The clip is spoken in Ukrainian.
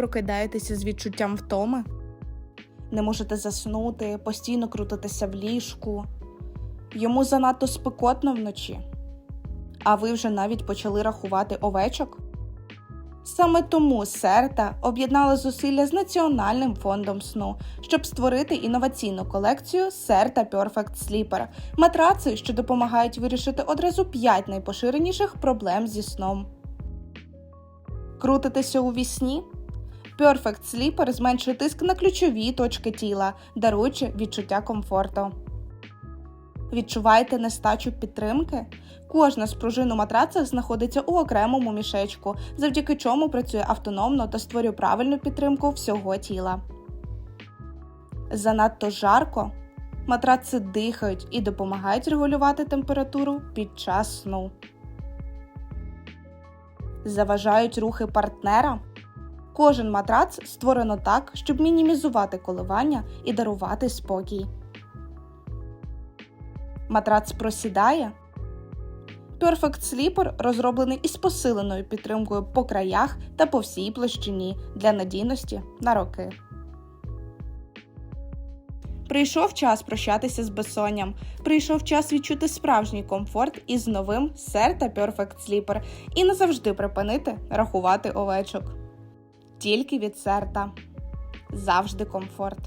прокидаєтеся з відчуттям втоми? Не можете заснути, постійно крутитеся в ліжку. Йому занадто спекотно вночі. А ви вже навіть почали рахувати овечок? Саме тому Серта об'єднала зусилля з Національним фондом сну, щоб створити інноваційну колекцію Серта Perfect Sleeper – матраци, що допомагають вирішити одразу 5 найпоширеніших проблем зі сном. Крутитеся у вісні? Perfect Sleeper зменшує тиск на ключові точки тіла, даруючи відчуття комфорту. Відчуваєте нестачу підтримки? Кожна з пружин у матрацах знаходиться у окремому мішечку, завдяки чому працює автономно та створює правильну підтримку всього тіла. Занадто жарко. Матраци дихають і допомагають регулювати температуру під час сну. Заважають рухи партнера. Кожен матрац створено так, щоб мінімізувати коливання і дарувати спокій. Матрац просідає. Perfect Sleeper розроблений із посиленою підтримкою по краях та по всій площині для надійності на роки. Прийшов час прощатися з безсонням. Прийшов час відчути справжній комфорт із новим Серта Perfect Sleeper і назавжди припинити рахувати овечок. Тільки від серта. Завжди комфорт.